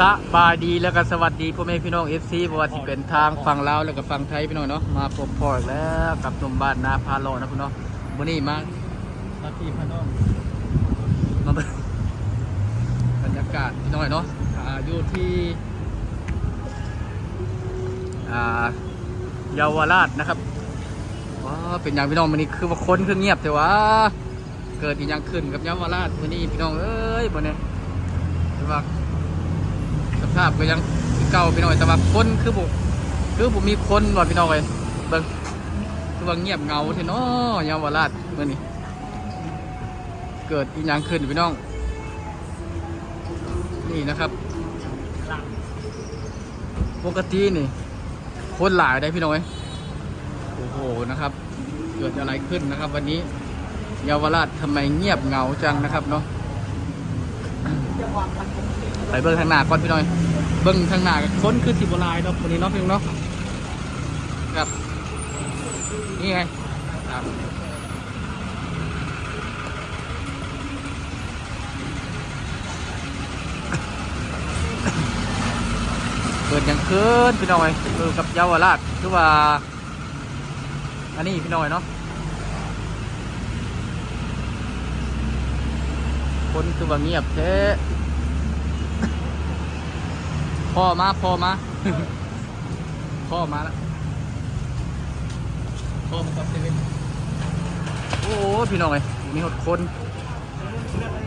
สบายดีแล้วก็สวัสดีพ่อแม่พี่น้อง FC บ่ว่าสิเป็นทางฝั่งลาวแล้วก็ฝั่งไทยพี่น้องเนาะมาพบพ่ออีกแล้วกับหนุ่มบ้านนาพาโลนะพี่น้องวันนี้มามาที่พี่น้องมาเบิ่งบรรยากาศพี่น้องเนาะอ่าอยู่ที่อ่าเยาวราชนะครับว้าเป็นอย่างพี่น้องวันนี้คือว่าคนคือเงียบแต่ว่า เกิดอีหยังขึ้นกับเยาวราชวันนี้พี่น้องเอ้ยบ่เนี่ยแต่ว่าส ภาพก็ยังเก่าพี่น้อยแต่ว่าคนคือบุคือผมมีคนบ่พี่น้อยเบิ่งคือว่าเงียบเงาเทเนาะยาวราชเมื่อนี้เกิดอีหยังขึ้นพี่น้อง นี่นะครับปกตินี่คนหลายได้พี่น้อยโอ้โหนะครับ เกิดอะไรขึ้นนะครับ วันนี้เยาวราชทำไมเงียบเงาจังนะครับเนาะ ไปเบิ้งทางหน้าก่อนพี่น้อย เบิ้งทางหน้ากับคนคือสิบลายเนาะคนนี้เนาะพี่น้องเนาะครับ นี่ไงครับเกิดยังคืนพี่น้อยคือกับเยาวราชคือว่า อันนี้พี่น้อยเนาะคนคือว่าเงียบแท้ พ่อมาพ่อมาพ่อมาแล้วพ่อมากับเซเว่นโอ้พี่น้องไอ้ยมีหดคน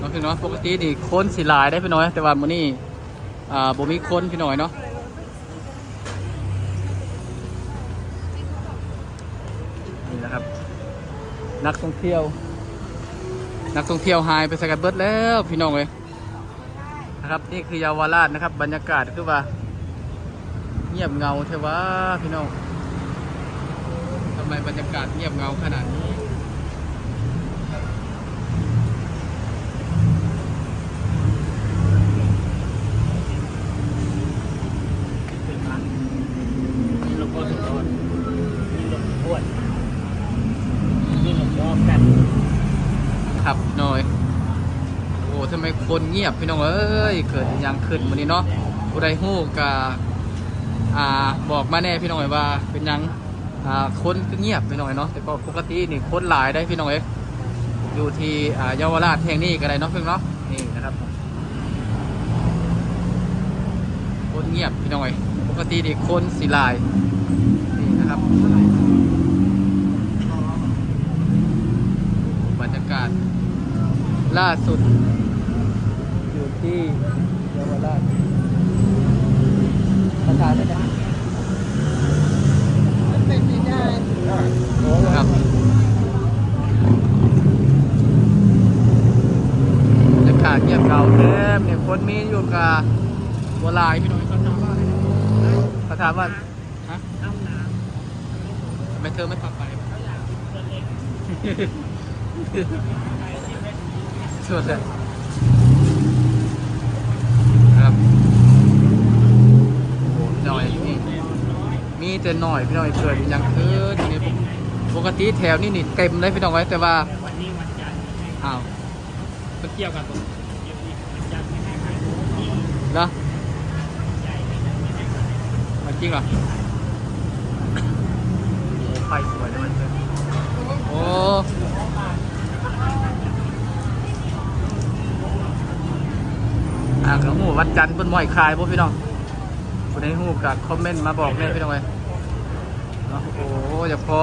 น้องพี่น้องปกตินี่คนสิลายได้พี่น้อยแต่ว่ามื้อนี้อ่าบ่มีคนพี่น้อยเนาะนี่นะครับ นักท่องเที่ยว นักท่องเที่ยวหายไปสกัดเบิดแล้วพี่น้องเลย นะครับ นี่คือเยาวราชนะครับ บรรยากาศคือว่า เงียบเงาเทว่าพี่น้องทำไมบรรยากาศเงียบเงาขนาดนี้ มีโลโก้สุดยอดมีโลโก้อ้วนมีโลโก้แปด ครับหน่อย โอ้ทำไมคนเงียบพี่น้องเอ้ยเกิดยังขึ้นวันนี้เนาะผู้ใดฮู้กาอ่าบอกมาแน่พี่น้องเอ้ยว่าเป็นยังอ่าคนก็เงียบพี่น้องเนาะแต่ก็ปกตินี่คนหลายได้พี่น้องเอ้ยอยู่ที่อ่าเยาวราชแห่งนี้ก็ได้เนาะเพิ่งเนาะนี่นะครับคนเงียบพี่น้องเอ้ยปกตินี่คนสิหลายนี่นะครับบรรยากาศล่าสุด ที่เยาวราชประธานได้ไหมเป็นไม่ได้ครับบรรยากาศเงียบเหงาเต็มเนี่ยคนมีอยู่กับบัวลายพี่น้องเขาถามว่าอะไรนะเขาถามว่าฮะเอาน้ทำไมเธอไม่ทำไปำเขาอยากตัวเล็กสุดเลยครับโอ้ห น่อยนี่มีแต่หน่อยพี่น้องเกิดอหยังคืออยู่ปกติแถวนี่นี่เต็มเลยพี่น้องไว้แต่ว่าวันนี้วันจันทร์อ้าวมันเกี่ยวกับผมเกี่ยวกับวันจันทร์ไม่ให้ขายเหรอจริงเหรอโอ้ไฟสวยเลยมันเลยโอ้อ่ากระหูวันจันทร์บนมอยคลายพวกพี่น้อง นในหูกับคอมเมนต์มาบอกแน่พี่น้องเลยเนาะโอ้อย่าพอ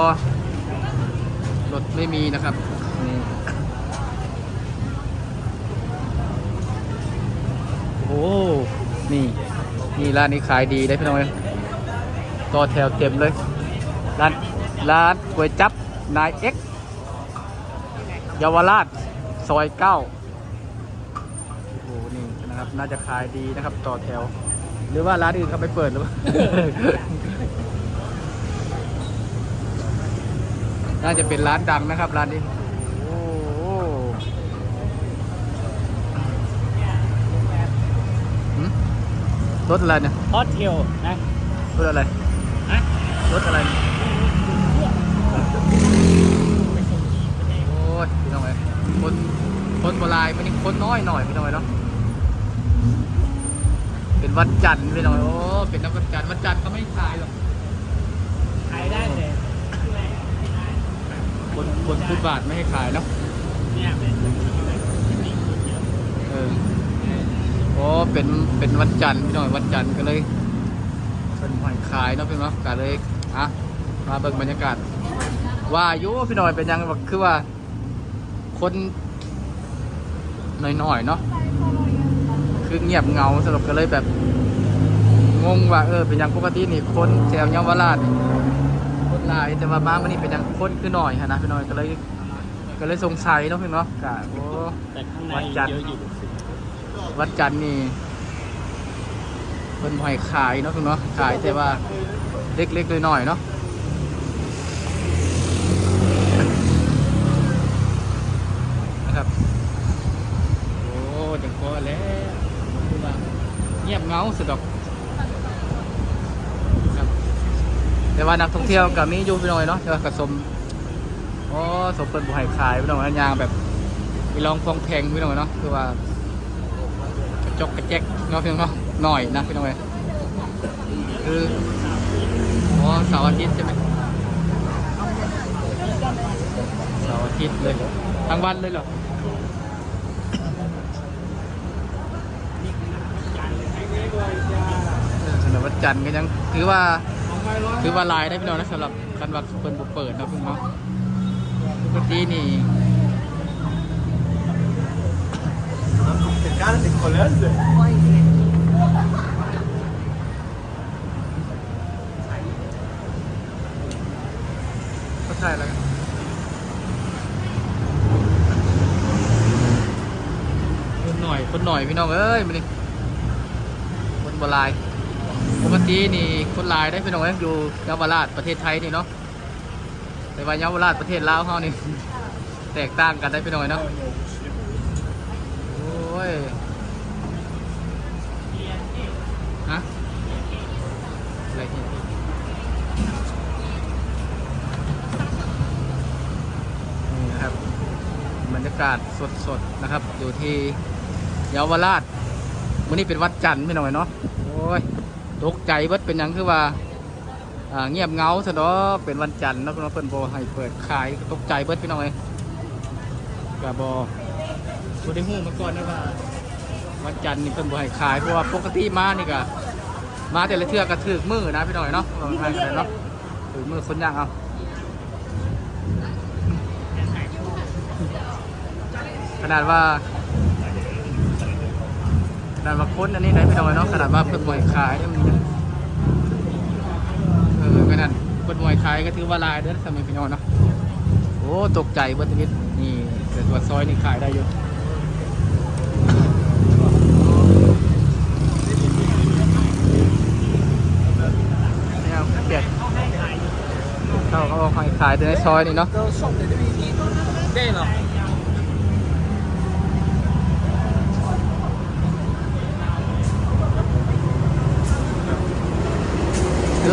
รถไม่มีนะครับนี่โอ้นี่นี่ร้านนี้ขายดีได้พี่น้องเลยต่อแถวเต็มเลย ร้านร้านก๋วยจับนายเอ็กเยาวราชซอยเก้าโอ้โหนี่นะครับ น่าจะขายดีนะครับ ต่อแถว รือว่าร้านอื่นเขาไปเปิดหรือเปล่า น่าจะเป็นร้านดังนะครับ ร้านนี้ โอ้โหหืมรถอะไรเนี่ย ฮอตเทลนะ รถอะไร ฮะ รถอะไรเนี่ยโอ้ยพี่น้องเอ้ยคน คนโบราณมันนี่คนน้อยหน่อยพี่น้องเอ้ยเนาะ เป็นวันจันทร์พี่น้องโอ้เป็นนักวันจันทร์วันจันทร์ก็ไม่ขายหรอกขายได้เลยบนบนฟุตบาทไม่ให้ขายเนาะเนี่ยเป็นเออโอ้เป็นเป็นวันจันทร์พี่น้องวันจันทร์ก็เลยเป็นหอยขายเนาะพี่น้องก็เลยอะมาเบิ่งบรรยากาศว่าอยู่พี่น้อยเป็นยังว่าคือว่า คนหน่อยๆเนาะ คือเงียบเหงาสรุปก็เลยแบบ งงว่าเออเป็นยังปกตินี่คนแถวเยาวราชนี่คนหลายแต่ว่ามามื่อนี้เป็นยังคนคือหน่อยฮะนะพี่น้อยก็เลยก็เลยสงสัยเนาะพี่เนาะกะโอ้แต่ข้างในวันจันทร์เยอะอยู่วัดจันทร์นี่เป็นหอยขายเนาะพี่เนาะขายแต่ว่าเล็กๆน้อยๆเนาะนะครับโอ้จังพอแล้วคือว่าเงียบเหงาสุดดอกครับแต่ว่านักท่องเที่ยวก็มีอยู่พี่น้อยเนาะแต่ว่ากระสมโอ้สมเป็นบุหอยขายพี่น้องอันยางแบบมีลองพองแพงพี่น้องเนาะคือว่ากระจกกระแจกเนาะพี่น้องเนาะหน่อยนะพี่น้องเอ้ยคืออ๋อเสาร์อาทิตย์ใช่ไหมเสาร์อาทิตย์เลยทั้งวันเลยเหรอเออ สำหรับวันจันทร์ก็ยังถือว่าถือว่าหลายได้พี่น้องนะสำหรับคันวัดเปิดบุเปิดเนาะพี่น้องปกตินี่ Cercare se colesse. ก็ใช่แล้วกันคนหน่อยคนหน่อยพี่น้องเอ้ยมาดิ คนโบราณปกตินี่คนลายได้พี่น้องอยอยู่เยาวราชประเทศไทยนี่เนาะแต่ว่าเยาวราชประเทศลาวเขานี่แตกต่างกันได้พี่น้องเนาะโอ้ยฮะอะไรที่นี่นะครับบรรยากาศสดๆนะครับ อยู่ที่เยาวราช วันนี้เป็นวัดจันทร์พี่น้องเนาะโอ้ยตกใจเบิดเป็นยังคือว่าอ่าเงียบเงาซะเนาะเป็นวันจันทร์เนาะพี่น้องเพิ่นบ่ให้เปิดขายตกใจเบิดพี่น้องเอ้ยก็บ่บ่ได้ฮู้มาก่อนนะว่า วันจันทร์นี่เพิ่นบ่ให้ขายเพราะว่าปกติมานี่ก็มาแต่ละเทื่อก็ถึกมือนะพี่น้องเนาะว่าง่ายๆเนาะถึกมือคนย่างเอาขนาดว่า ขนาดว่าคนอันนี้ได้พี่น้องเนาะขนาดว่าเพิ่นบ่ให้ขายเนี่ยมันยังเออขนาดเพิ่นบ่ให้ขายก็ถือว่าลายเด้อสมัยพี่น้องเนาะโอ้ตกใจเบิดชีวิตนี่แต่ตัวซอยนี่ขายได้อยู่เอาเนี่ยเขาเขาเอาขายขายในซอยนี่เนาะ ได้ห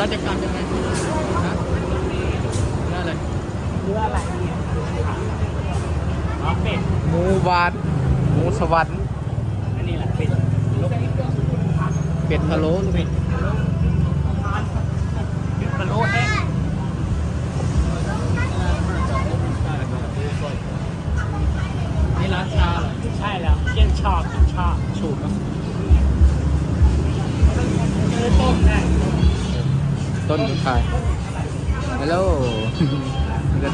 รอเราจะกลับยังไงฮะเรื่องอะไรเรืออะไรเนี่ยอ๋อเป็ดหมูหวานหมูสวรรค์อันนี้แหละเป็ดลูกเป็ดเป็ดพะโล้ลูกเป็ด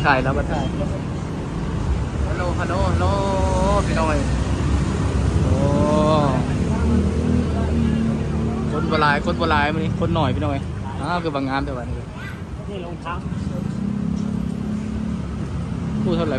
ถ่ายแล้วก็ถ่ายฮัลโหลฮัลโหลฮัลโหลพี่น้อยโอ้คนโบราณคนโบราณมันนี่คนหน่อยพี่น้อยอ้าวคือบางงามแต่วันนี้นี่รองเท้าพูดเท่าไหร่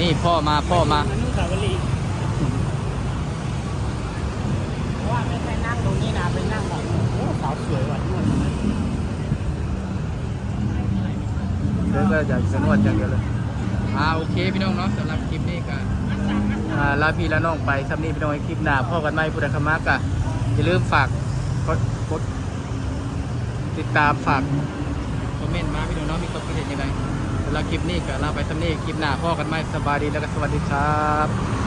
นี่พ่อมาพ่อมาอนุสาวรีย์เพราะว่าไม่ใช่นั่งตรงนี้นะเป็นนั่งแบบสาวสวยว่ะนเดี๋ยวก็อยากจะนวดอย่างเดียวเลยอ่าโอเคพี่น้องเนาะสำหรับคลิปนี้กันอ่าลาพี่และน้องไปสำนี้พี่น้องไอ้คลิปหน้าพ่อกันไหมพุทธคมะกะอย่าลืมฝากกดกดติดตามฝากคอมเมนต์มาพี่น้องเนาะมีความคิดเห็นยังไงำหรับคลิปนี้ก็ลาไปสำนี้คลิปหน้าพ่อกันไหมสบายดีแล้วก็สวัสดีครับ